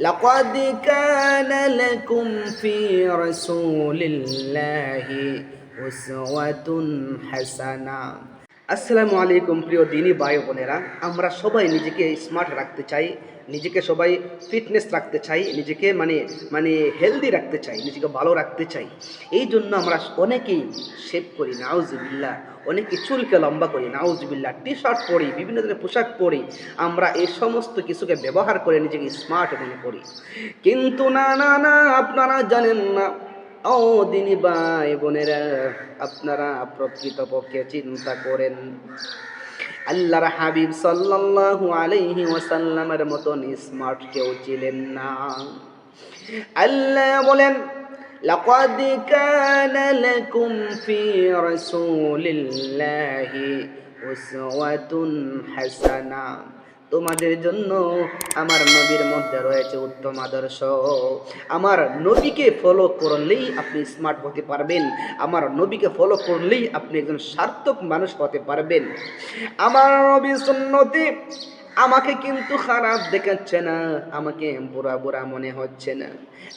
لقد كان لكم في رسول الله أسوة حسنة. আসসালামু আলাইকুম, প্রিয় দিনী ভাই বোনেরা। আমরা সবাই নিজেকে স্মার্ট রাখতে চাই, নিজেকে সবাই ফিটনেস রাখতে চাই, নিজেকে মানে মানে হেলদি রাখতে চাই, নিজেকে ভালো রাখতে চাই। এই জন্য আমরা অনেকেই শেভ করি নাউজবিল্লা অনেকে চুলকে লম্বা করি নাউজবিল্লা টি শার্ট পরি, বিভিন্ন ধরনের পোশাক পরি। আমরা এই সমস্ত কিছুকে ব্যবহার করে নিজেকে স্মার্ট মনে করি। কিন্তু না না না, আপনারা জানেন না ও দিনী ভাই বোনেরা আপনারা প্রকৃতপক্ষে চিন্তা করেন আল্লাহর হাবিব সাল্লাল্লাহু আলাইহি ওয়াসাল্লামের মতন স্মার্ট কেউ ছিলেন না আল্লাহ বলেন لقد كان لكم في رسول الله أسوة حسنة তোমাদের জন্য আমার নবীর মধ্যে রয়েছে উত্তম আদর্শ। আমার নবীকে ফলো করলেই আপনি স্মার্ট হতে পারবেন। আমার নবীকে ফলো করলেই আপনি একজন সার্থক মানুষ হতে পারবেন। আমার নবী সুন্নতি আমাকে কিন্তু খারাপ দেখাচ্ছে না। আমাকে বুড়া বুড়া মনে হচ্ছে না।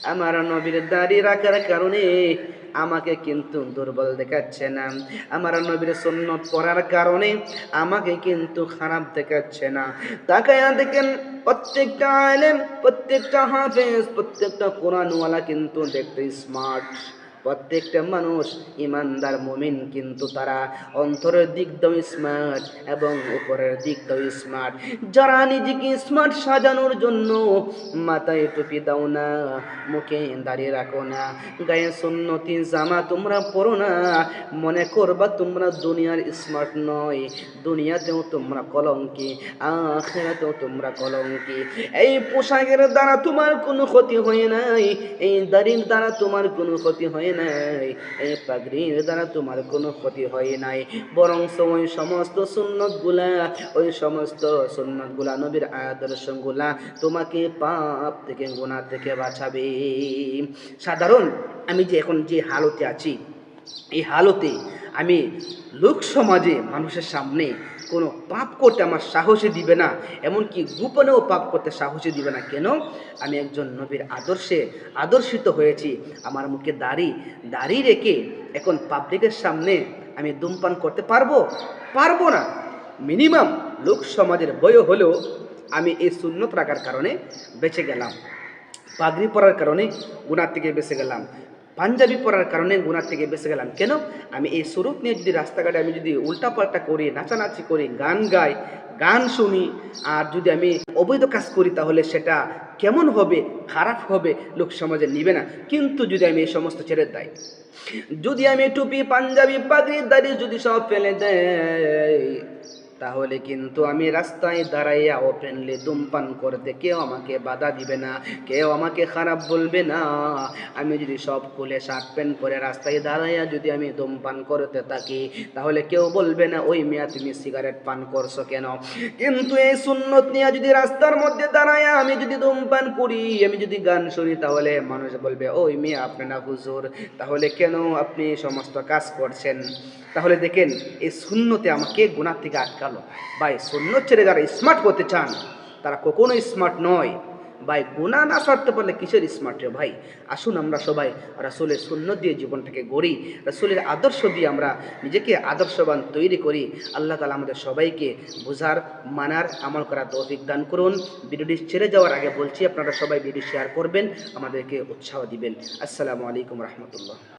আমার নবীর দাড়ি রাখার কারণে আমাকে কিন্তু দুর্বল দেখাচ্ছে না। আমার নবীর সুন্নত পড়ার কারণে আমাকে কিন্তু খারাপ দেখাচ্ছে না। তাকে দেখেন প্রত্যেকটা আলেম, প্রত্যেকটা হাফেজ, প্রত্যেকটা কোরআনওয়ালা কিন্তু দেখতে স্মার্ট প্রত্যেকটা মানুষ ইমানদার মুমিন, কিন্তু তারা অন্তরের দিক দাও স্মার্ট এবং উপরের দিক দাও স্মার্ট যারা নিজেকে স্মার্ট সাজানোর জন্য মাথায় টুপি দাও না, মুখে দাঁড়িয়ে রাখো না, গায়ে সুন্নতি জামা তোমরা পরো না, মনে করবা তোমরা দুনিয়ার স্মার্ট নয়, দুনিয়াতেও তোমরা কলঙ্কি, আখেরাতেও তোমরা কলঙ্কি। এই পোশাকের দ্বারা তোমার কোনো ক্ষতি হয় নাই, এই দাড়ির দ্বারা তোমার কোনো ক্ষতি হয় নাই। এই পাগড়ির দ্বারা তোমার কোনো ক্ষতি হয় নাই। বরং ওই সমস্ত সুন্নতগুলা, ওই সমস্ত সুন্নতগুলা নবীর আদর্শগুলা তোমাকে পাপ থেকে গুণা থেকে বাঁচাবে। সাধারণ, আমি যে এখন যে হালতে আছি, এই হালতে আমি লোক সমাজে মানুষের সামনে কোনো পাপ করতে আমার সাহসে দিবে না, এমনকি গোপনেও পাপ করতে সাহসে দিবে না। কেন? আমি একজন নবীর আদর্শে আদর্শিত হয়েছি। আমার মুখে দাড়ি দাড়ি রেখে এখন পাবলিকের সামনে আমি ধূমপান করতে পারব? পারব না। মিনিমাম লোক সমাজের বয় হলেও আমি এই সুন্নত রাখার কারণে বেঁচে গেলাম। পাগড়ি পরার কারণে গুণার থেকে বেঁচে গেলাম। পাঞ্জাবি পরার কারণে গুণার থেকে বেঁচে গেলাম। কেন? আমি এই স্বরূপ নিয়ে যদি রাস্তাঘাটে আমি যদি উল্টাপাল্টা করি, নাচানাচি করি, গান গাই, গান শুনি, আর যদি আমি অবৈধ কাজ করি, তাহলে সেটা কেমন হবে? খারাপ হবে? লোক সমাজে নিবে না। কিন্তু যদি আমি এই সমস্ত ছেড়ে দেয় যদি আমি টুপি, পাঞ্জাবি, পাগড়ি দাঁড়িয়ে যদি সব ফেলে দেয় তাহলে কিন্তু আমি রাস্তায় দাঁড়াইয়া ওপেনলি ধূমপান করতে কেউ আমাকে বাধা দিবে না, কেউ আমাকে খারাপ বলবে না। আমি যদি সব খুলে শার্ট প্যান্ট পরে রাস্তায় দাঁড়াইয়া যদি আমি ধূমপান করতে থাকি, তাহলে কেউ বলবে না, ওই মেয়া, তুমি সিগারেট পান করছ কেন? কিন্তু এই সুন্নত নিয়ে যদি রাস্তার মধ্যে দাঁড়াইয়া আমি যদি ধূমপান করি, আমি যদি গান শুনি, তাহলে মানুষ বলবে, ওই মেয়ে না হুজুর, তাহলে কেন আপনি সমস্ত কাজ করছেন? তাহলে দেখেন, এই শূন্যতে আমাকে গুণার থেকে আটকালো ভাই শূন্য ছেড়ে যারা স্মার্ট করতে চান, তারা কখনোই স্মার্ট নয়। ভাই গুণা না সারতে পারলে কিসের স্মার্ট রে ভাই? আসুন আমরা সবাই রাসুলের শূন্য দিয়ে জীবনটাকে গড়ি, রাসুলের আদর্শ দিয়ে আমরা নিজেকে আদর্শবান তৈরি করি। আল্লাহ তালা আমাদের সবাইকে বোঝার, মানার, আমল করার তৌফিক দান করুন। ভিডিওটি ছেড়ে যাওয়ার আগে বলছি, আপনারা সবাই ভিডিও শেয়ার করবেন, আমাদেরকে উৎসাহ দিবেন। আসসালামু আলাইকুম রহমতুল্লাহ।